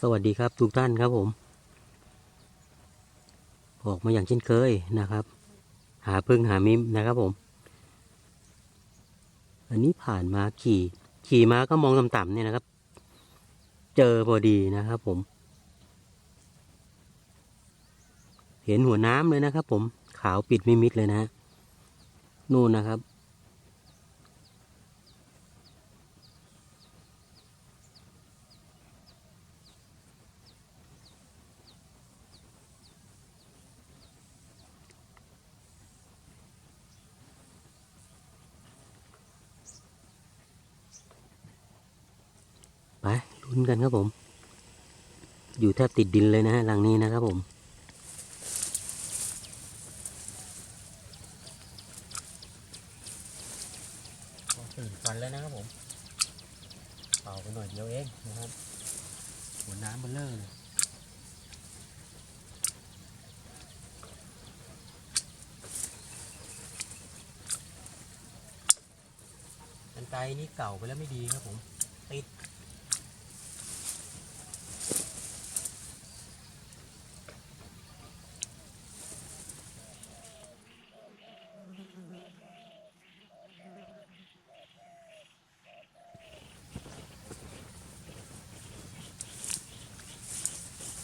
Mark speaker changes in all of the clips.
Speaker 1: สวัสดีครับทุกท่านครับผม ออกมาอย่างเช่นเคยนะครับ หาพึ่งหามิมนะครับผม อันนี้ผ่านมาขี่ขี่มาก็มองต่ำๆเนี่ยนะครับ เจอพอดีนะครับผม เห็นหัวน้ำเลยนะครับผมขาวปิดไม่มิดเลยนะฮะนู่นนะครับ ไป ลุ้นกันครับผม อยู่แทบติดดินเลยนะฮะหลังนี้นะครับผมตื่นฟันแล้วนะครับผม เป่าไปหน่อยเดียวเองนะครับหัวน้ำเบลเลอร์เลยกันไกนี่เก่าไปแล้วไม่ดีครับผม ติด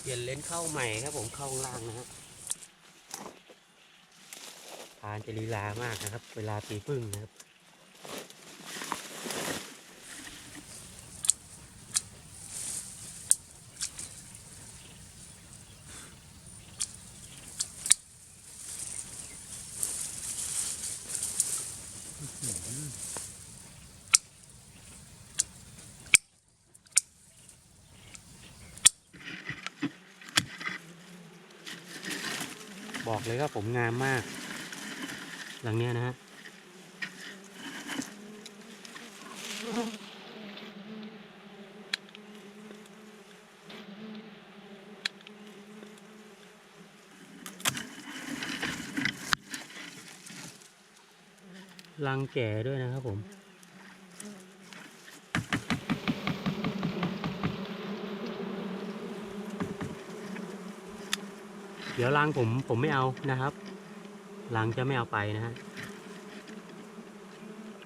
Speaker 1: เปลี่ยนเลนส์เข้าใหม่ครับผมเข้าล่างนะครับทานจะลีลามากนะครับ เวลาตีพึ่งนะครับ บอกเลยครับผมงามมาก หลังเนี้ยนะฮะรังแก่ด้วยนะครับผม เดี๋ยวรังผมผมไม่เอานะครับรังจะไม่เอาไปนะฮะ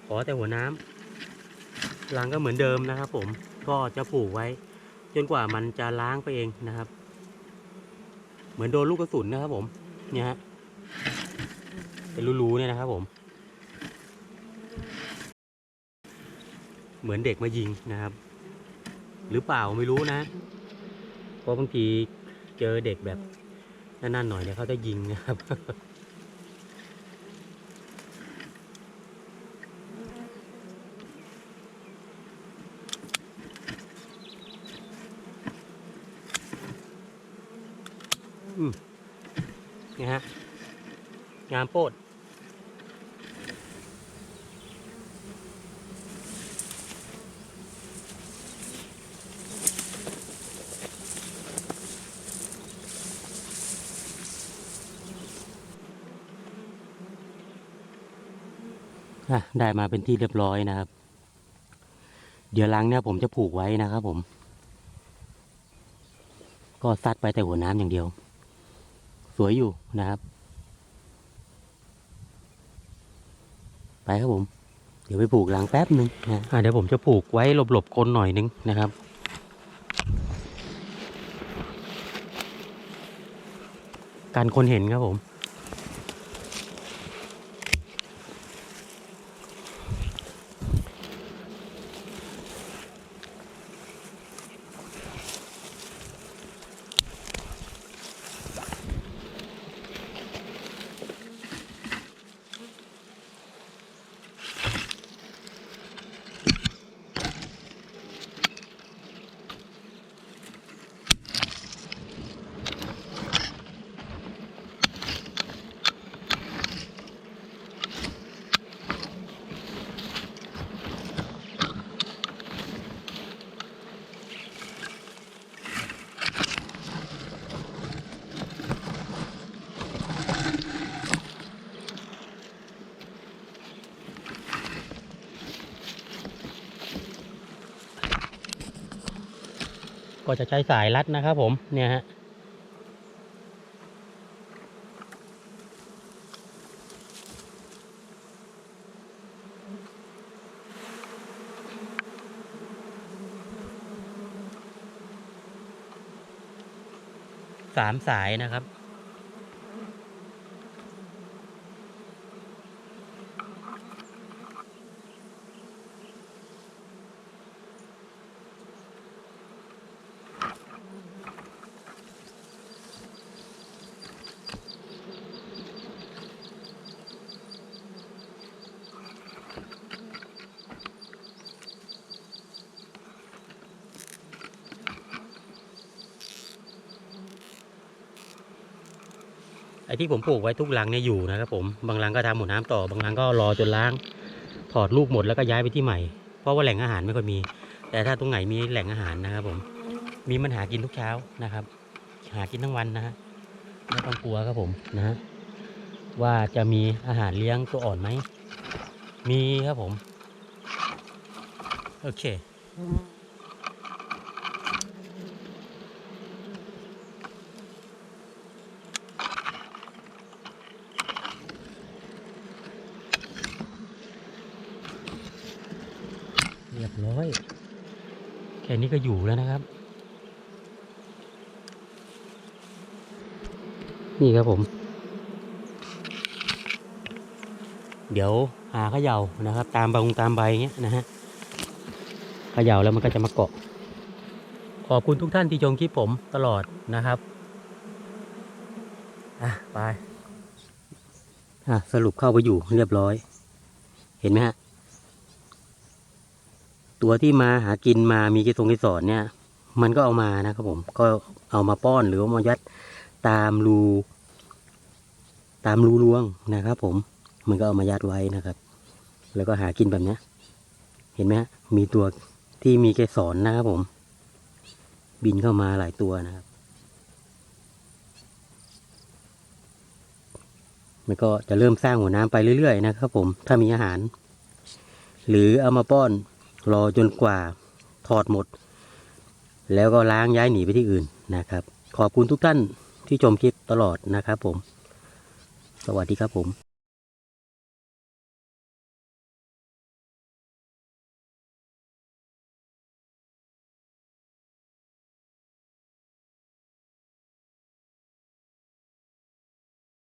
Speaker 1: ขอแต่หัวน้ำรังก็เหมือนเดิมนะครับ ผมก็จะปลูกไว้ จนกว่ามันจะล้างไปเองนะครับ เหมือนโดนลูกกระสุนนะครับ ผมเนี่ยฮะเป็นรูๆเนี่ยนะครับ ผม เหมือนเด็กมายิงนะครับ หรือเปล่าไม่รู้นะเพราะบางทีเจอเด็กแบบ นั่นๆหน่อยเนี่ยเขาจะยิงนะครับอืมนี่ฮะ งามโปด อะได้มาเป็นที่เรียบร้อยนะครับ เดี๋ยวลังเนี่ยผมจะผูกไว้นะครับผม ก็ซัดไปแต่หัวน้ำอย่างเดียว สวยอยู่นะครับ ไปครับผม เดี๋ยวไปผูกลังแป๊บหนึ่งนะะเดี๋ยวผมจะผูกไว้หลบๆก้นหน่อยนึงนะครับการคนเห็นครับผม อ ก็จะใช้สายรัดนะครับผมเนี่ยฮะสามสายนะครับ ไอ้ที่ผมปลูกไว้ทุกรังเนี่ยอยู่นะครับผมบางรังก็ทำหมดน้ำต่อบางรังก็รอจนล้าง ถอดลูกหมดแล้วก็ย้ายไปที่ใหม่ เพราะว่าแหล่งอาหารไม่ค่อยมี แต่ถ้าตรงไหนมีแหล่งอาหารนะครับผมมีมันหากินทุกเช้านะครับ หากินทั้งวันนะฮะไม่ต้องกลัวครับผมนะฮะว่าจะมีอาหารเลี้ยงตัวอ่อนไหมมีครับผม โอเค เรียบร้ อยแค่นี้ก็อยู่แล้วนะครับ นี่ครับผม เดี๋ยวหาเขย่านะครับ ตามใบงตามใบเงี้ยนะฮะเขย่าแล้วมันก็จะมาเกาะ ขอบคุณทุกท่านที่ชมคลิปผมตลอดนะครับอะไปอะสรุปเข้าไปอยู่เรียบร้อย เห็นไหมฮะ ตัวที่มาหากินมามีกิทรงกิสอนเนี่ย มันก็เอามานะครับผมก็เอามาป้อนหรือว่ามายัดตามรูตามรูรวงนะครับ ผมมันก็เอามายัดไว้นะครับ แล้วก็หากินแบบเนี้ยเห็นไหมฮะมีตัวที่มีเกสรนะครับผม บินเข้ามาหลายตัวนะครับมันก็จะเริ่มสร้างหัวน้ำไปเรื่อยๆนะครับผมถ้ามีอาหาร หรือเอามาป้อน รอจนกว่าถอดหมด แล้วก็ล้างย้ายหนีไปที่อื่นนะครับ ขอบคุณทุกท่านที่ชมคลิปตลอดนะครับผม สวัสดีครับผม